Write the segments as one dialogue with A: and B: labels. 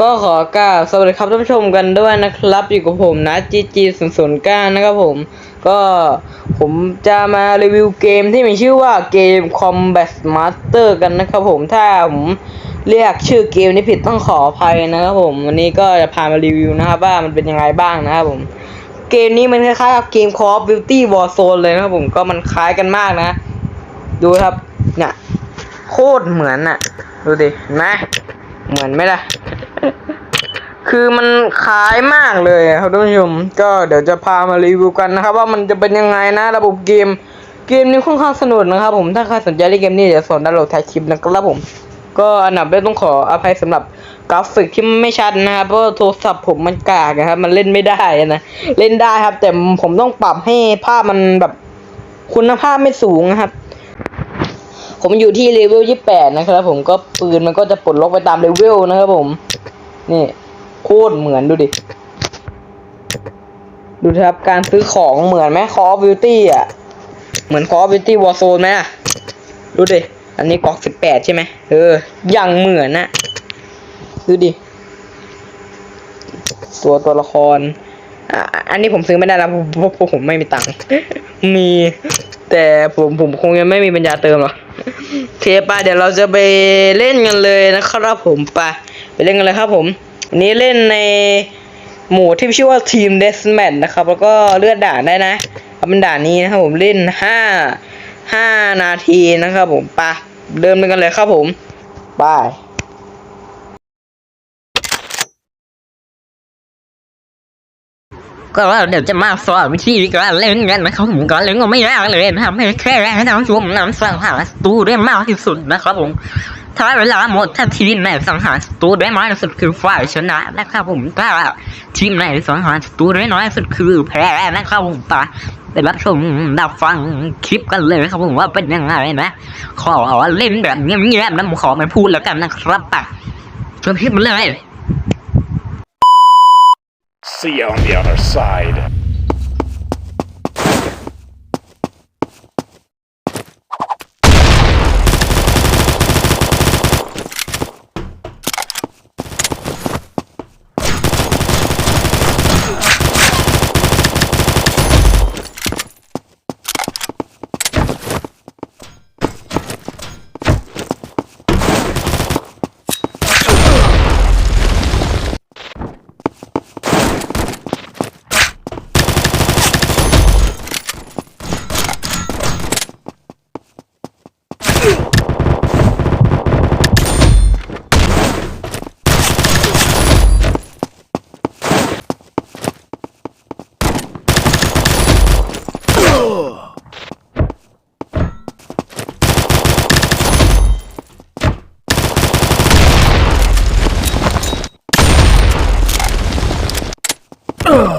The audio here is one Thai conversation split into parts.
A: ก็ขอกล่าวสวัสดีครับท่านผู้ชมกันด้วยนะครับ อยู่กับผมนะ GG 0 0 9นะครับผม ก็ผมจะมารีวิวเกมที่มีชื่อว่าเกม Combat Master กันนะครับผมถ้าผมเรียกชื่อเกมนี้ผิดต้องขออภัยนะครับผม วันนี้ก็จะพามารีวิวนะครับว่ามันเป็นยังไงบ้างนะครับผม เกมนี้มันคล้ายๆกับเกม Call of Duty Warzone เลยนะครับผมก็มันคล้ายกันมากนะ ดูครับเนี่ยโคตรเหมือนอะดูดิเห็นไหมเหมือนไหมล่ะ คือมันคล้ายมากเลยครับท่านผู้ชม ก็เดี๋ยวจะพามารีวิวกันนะครับ ว่ามันจะเป็นยังไงนะระบบเกม เกมนี้ค่อนข้างสนุกนะครับผมถ้าใครสนใจเล่นเกมนี้เดี๋ยวสอนดาวน์โหลดท้ายคลิปนะครับผม ก็อันดับแรกต้องขออภัยสำหรับกราฟิกที่ไม่ชัดนะครับเพราะโทรศัพท์ผมมันกากนะครับมันเล่นไม่ได้นะเล่นได้ครับ แต่ผมต้องปรับให้ภาพมันแบบคุณภาพไม่สูงนะครับ ผมอยู่ที่เลเวลยี่แปดนะครับผมก็ปืนมันก็จะปลดล็อกไปตามเลเวลนะครับผม นี่ โคตรเหมือนดูดิ ดูครับการซื้อของเหมือนไหมคอ f บิวตี้อะ เหมือนคอ f บิวตี้วอร์โซนไหมอะ ดูดิ อันนี้กองสิบแปดใช่ไหมเออย่างเหมือนนะดูดิ ตัวตัวละครอันนี้ผมซื้อไม่ได้แล้วเพราะผมไม่มีตังค์ มี แต่ผมผมคงยังไม่มีปัญญาเติมหรอก เคปะเดี๋ยวเราจะไปเล่นกันเลยนะครับผมไปไปเล่นกันเลยครับผมวันนี้เล่นในหมู่ที่ชื่อว่าทีมเดสแมทนะครับ แล้วก็เลือดด่านได้นะเอาเป็นด่านนี้นะครับผมเล่นห้าห้านาทีนะครับผมไปเริ่มกันเลยครับผมบาย
B: ก็ว่าเดี๋ยวจะมาสอนวิธีการเล่นกันนะครับผมก็เล่นก็ไม่ยากเลยนะครับให้แค่ให้ท่านผู้ชมนำสังหารศัตรูได้มากที่สุดนะครับผมถ้าเวลาหมดถ้าทีมไหนสังหารศัตรูได้มากที่สุดคือฝ่ายชนะนะครับผมถ้าทีมไหนสังหารศัตรูได้น้อยที่สุดคือแพ้นะครับผมไปไปรับชมรับฟังคลิปกันเลยครับผมว่าเป็นยังไงนะขอเล่นแบบเงียบๆนะผมขอไม่พูดแล้วกันนะครับไปชมคลิปมันเลย
C: See you on the other side. Ugh.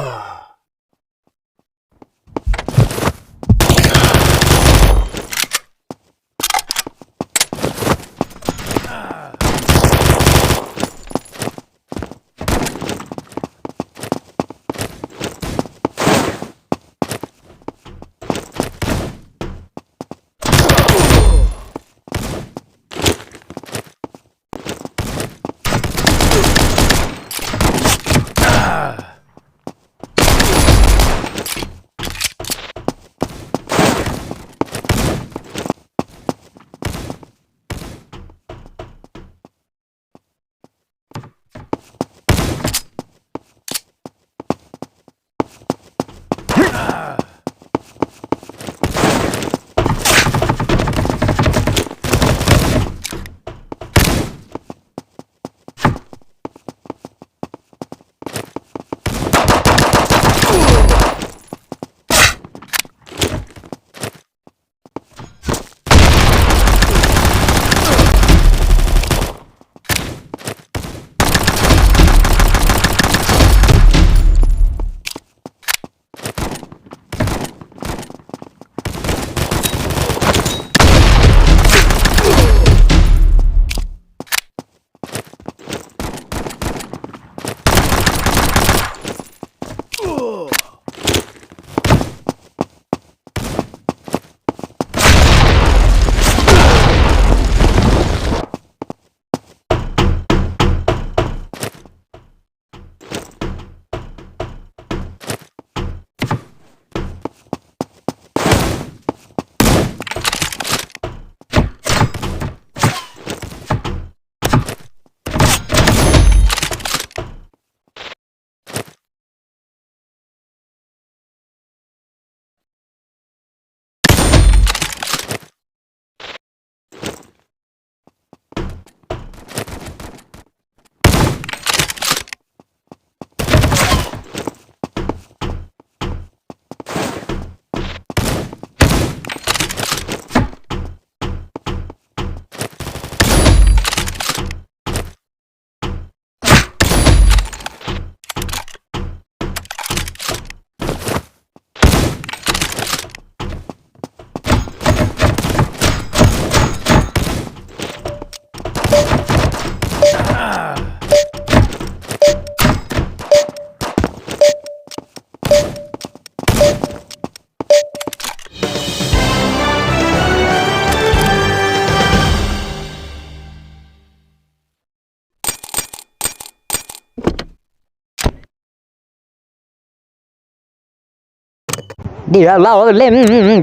B: เดี๋ยวเราเล่น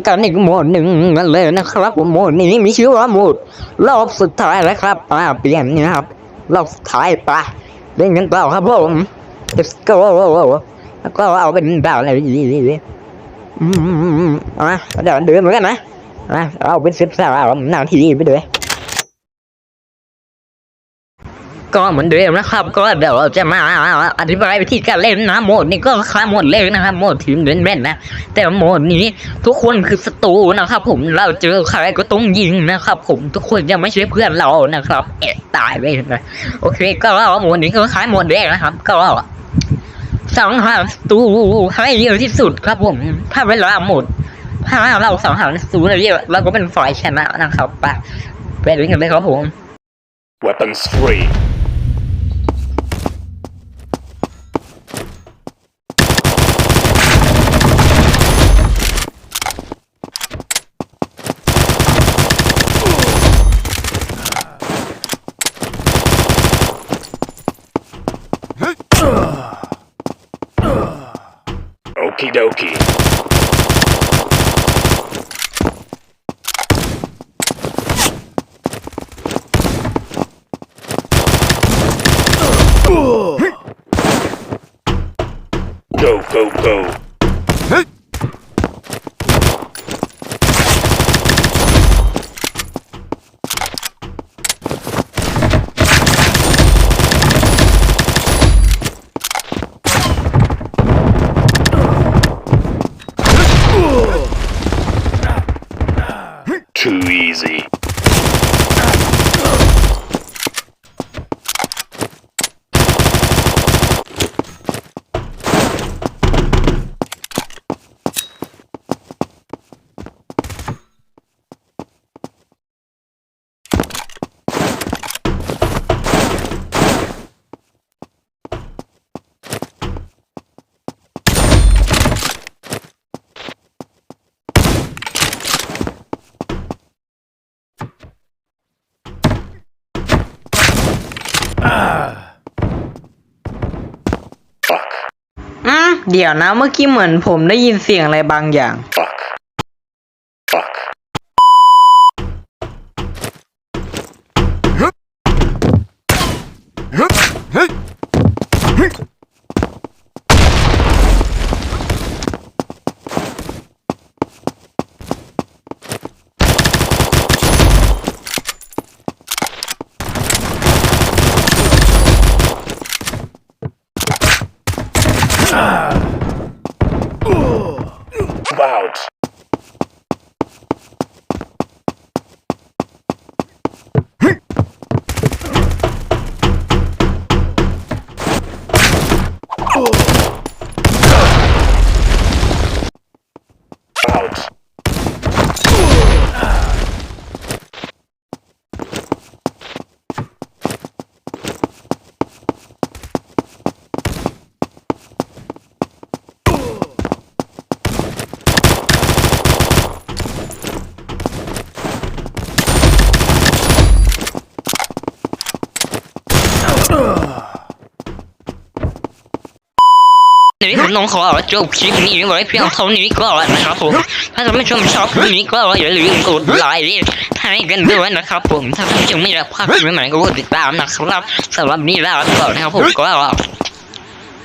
B: กันอีกโหมดหนึ่งกันเลยนะครับโหมดนี้มีชื่อว่าโหมดรอบสุดท้ายแล้วครับอ่าเปลี่ยนนะครับรอบสุดท้ายไปเล่นกันต่อครับผม let's go แล้วก็เอาเป็นแบบอะไรดีๆอืมอะเดี๋ยวเดินเหมือนกันนะอะเอาเป็นสิบสามนาทีไปเลย ก็เหมือนเดิมนะครับ ก็เดี๋ยวเราจะมาอธิบายวิธีการเล่นนะโหมดนี้ก็คล้ายโหมดเล่นนะครับโหมดทีมเล่นๆนนะ แต่โหมดนี้ทุกคนคือศัตรูนะครับ ผมเราเจอใครก็ต้องยิงนะครับ ผมทุกคนยังไม่ใช่เพื่อนเรานะครับเอะตายไปเลยโอเค ก็โหมดนี้ก็คล้ายโหมดแรกนะครับ ก็สังหารศัตรูให้เยอะที่สุดครับผม ถ้าเวลาหมด ถ้าเราสังหารศัตรูเยอะเราก็เป็นฝ่ายชนะนะครับไปไปเล่นกันเลยครับผม
C: Weapons free. Okie dokie. Go, go, go.
A: เดี๋ยวนะเมื่อกี้เหมือนผมได้ยินเสียงอะไรบางอย่าง
C: Out.
B: Nếu như không khó chụp kịp นี้ไว้เพียงเท่านี้ก่อนนะครับผม ถ้าท่านผู้ชมชอบคลิปนี้ก็อย่าลืมกดไลค์ให้กันด้วยนะครับผม ถ้าท่านผู้ชมไม่รับภาพใหม่ก็กดติดตามนะครับสำหรับนี้ลาไปก่อนนะครับผมก็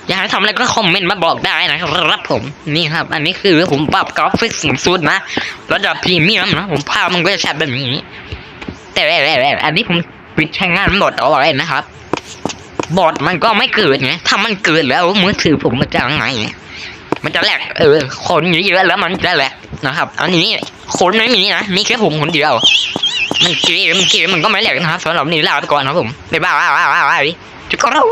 B: อยากให้ทำอะไรก็คอมเมนต์มาบอกได้นะครับผมนี่ครับ อันนี้คือผมปรับกราฟิกสูงสุดนะระดับพรีเมียมนะผมภาพมันก็จะชัดแบบนี้ แต่อันนี้ผมปิดใช้งานหมดเอาไว้นะครับ บอดมันก็ไม่เกิดไงถ้ามันเกิดแล้วมือถือผมมันจะยังไงมันจะแหลกเออคนเยอะแล้วมันจะแหลกนะครับ อันนี้คนไม่มีนะมีแค่ผมคนเดียวมันเกมเกมมันก็ไม่แหลกนะครับสำหรับนี้ลาไปก่อนครับผมบ๊ายบายจุ๊กกรู